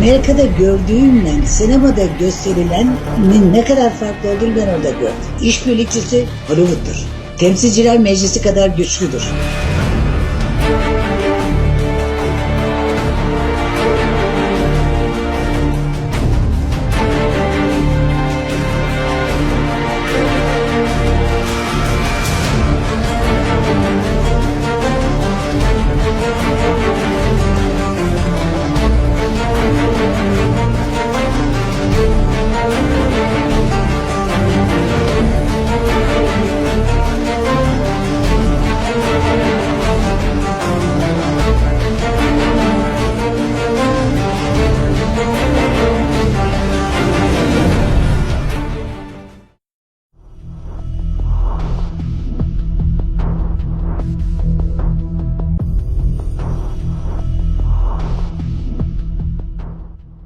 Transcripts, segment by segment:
Amerika'da gördüğümle sinemada gösterilenin ne kadar farklı olduğunu ben orada gördüm. İşbirlikçisi Hollywood'dur. Temsilciler meclisi kadar güçlüdür.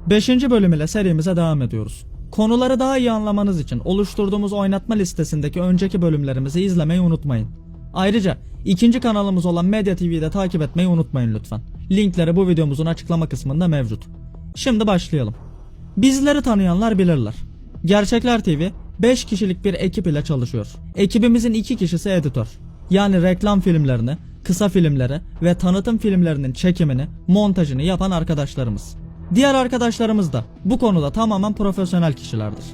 Beşinci bölüm ile serimize devam ediyoruz. Konuları daha iyi anlamanız için oluşturduğumuz oynatma listesindeki önceki bölümlerimizi izlemeyi unutmayın. Ayrıca ikinci kanalımız olan Medya TV'yi de takip etmeyi unutmayın lütfen. Linkleri bu videomuzun açıklama kısmında mevcut. Şimdi başlayalım. Bizleri tanıyanlar bilirler. Gerçekler TV 5 kişilik bir ekip ile çalışıyor. Ekibimizin 2 kişisi editör. Yani reklam filmlerini, kısa filmleri ve tanıtım filmlerinin çekimini, montajını yapan arkadaşlarımız. Diğer arkadaşlarımız da bu konuda tamamen profesyonel kişilerdir.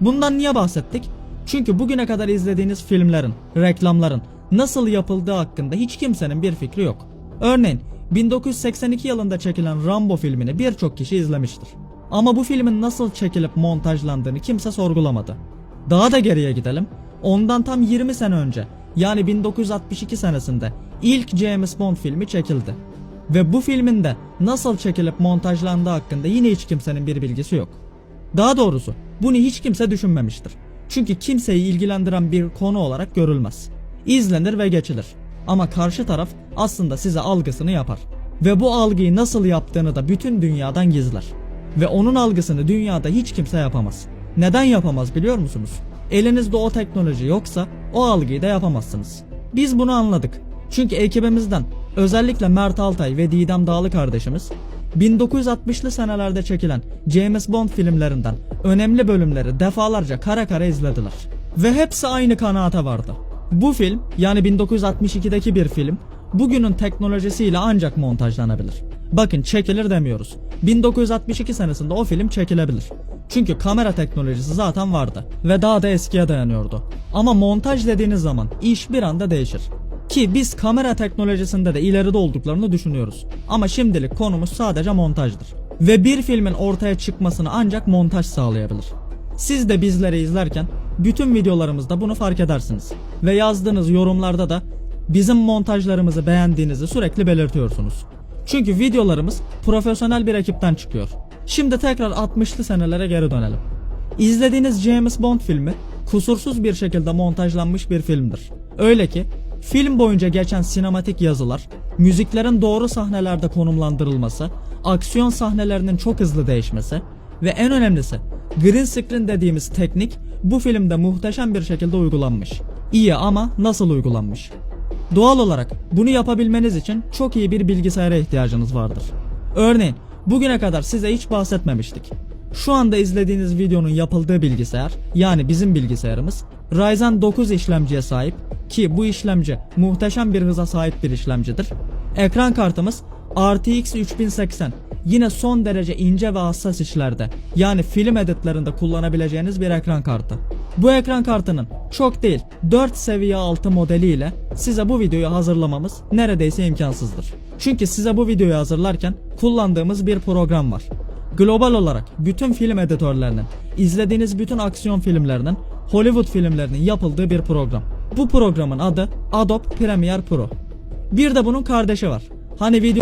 Bundan niye bahsettik? Çünkü bugüne kadar izlediğiniz filmlerin, reklamların nasıl yapıldığı hakkında hiç kimsenin bir fikri yok. Örneğin 1982 yılında çekilen Rambo filmini birçok kişi izlemiştir. Ama bu filmin nasıl çekilip montajlandığını kimse sorgulamadı. Daha da geriye gidelim. Ondan tam 20 sene önce yani 1962 senesinde ilk James Bond filmi çekildi. Ve bu filmin de nasıl çekilip montajlandığı hakkında yine hiç kimsenin bir bilgisi yok. Daha doğrusu bunu hiç kimse düşünmemiştir. Çünkü kimseyi ilgilendiren bir konu olarak görülmez. İzlenir ve geçilir. Ama karşı taraf aslında size algısını yapar. Ve bu algıyı nasıl yaptığını da bütün dünyadan gizler. Ve onun algısını dünyada hiç kimse yapamaz. Neden yapamaz biliyor musunuz? Elinizde o teknoloji yoksa o algıyı da yapamazsınız. Biz bunu anladık. Çünkü ekibimizden özellikle Mert Altay ve Didem Dağlı kardeşimiz 1960'lı senelerde çekilen James Bond filmlerinden önemli bölümleri defalarca kara kara izlediler. Ve hepsi aynı kanaate vardı. Bu film yani 1962'deki bir film bugünün teknolojisiyle ancak montajlanabilir. Bakın çekilir demiyoruz. 1962 senesinde o film çekilebilir. Çünkü kamera teknolojisi zaten vardı ve daha da eskiye dayanıyordu. Ama montaj dediğiniz zaman iş bir anda değişir. Ki biz kamera teknolojisinde de ileride olduklarını düşünüyoruz. Ama şimdilik konumuz sadece montajdır. Ve bir filmin ortaya çıkmasını ancak montaj sağlayabilir. Siz de bizleri izlerken bütün videolarımızda bunu fark edersiniz. Ve yazdığınız yorumlarda da bizim montajlarımızı beğendiğinizi sürekli belirtiyorsunuz. Çünkü videolarımız profesyonel bir ekipten çıkıyor. Şimdi tekrar 60'lı senelere geri dönelim. İzlediğiniz James Bond filmi kusursuz bir şekilde montajlanmış bir filmdir. Öyle ki film boyunca geçen sinematik yazılar, müziklerin doğru sahnelerde konumlandırılması, aksiyon sahnelerinin çok hızlı değişmesi ve en önemlisi green screen dediğimiz teknik bu filmde muhteşem bir şekilde uygulanmış. İyi ama nasıl uygulanmış? Doğal olarak bunu yapabilmeniz için çok iyi bir bilgisayara ihtiyacınız vardır. Örneğin bugüne kadar size hiç bahsetmemiştik. Şu anda izlediğiniz videonun yapıldığı bilgisayar yani bizim bilgisayarımız Ryzen 9 işlemciye sahip ki bu işlemci muhteşem bir hıza sahip bir işlemcidir. Ekran kartımız RTX 3080 yine son derece ince ve hassas işlerde yani film editlerinde kullanabileceğiniz bir ekran kartı. Bu ekran kartının çok değil 4 seviye altı modeliyle size bu videoyu hazırlamamız neredeyse imkansızdır. Çünkü size bu videoyu hazırlarken kullandığımız bir program var. Global olarak bütün film editörlerinin, izlediğiniz bütün aksiyon filmlerinin, Hollywood filmlerinin yapıldığı bir program. Bu programın adı Adobe Premiere Pro. Bir de bunun kardeşi var. Hani video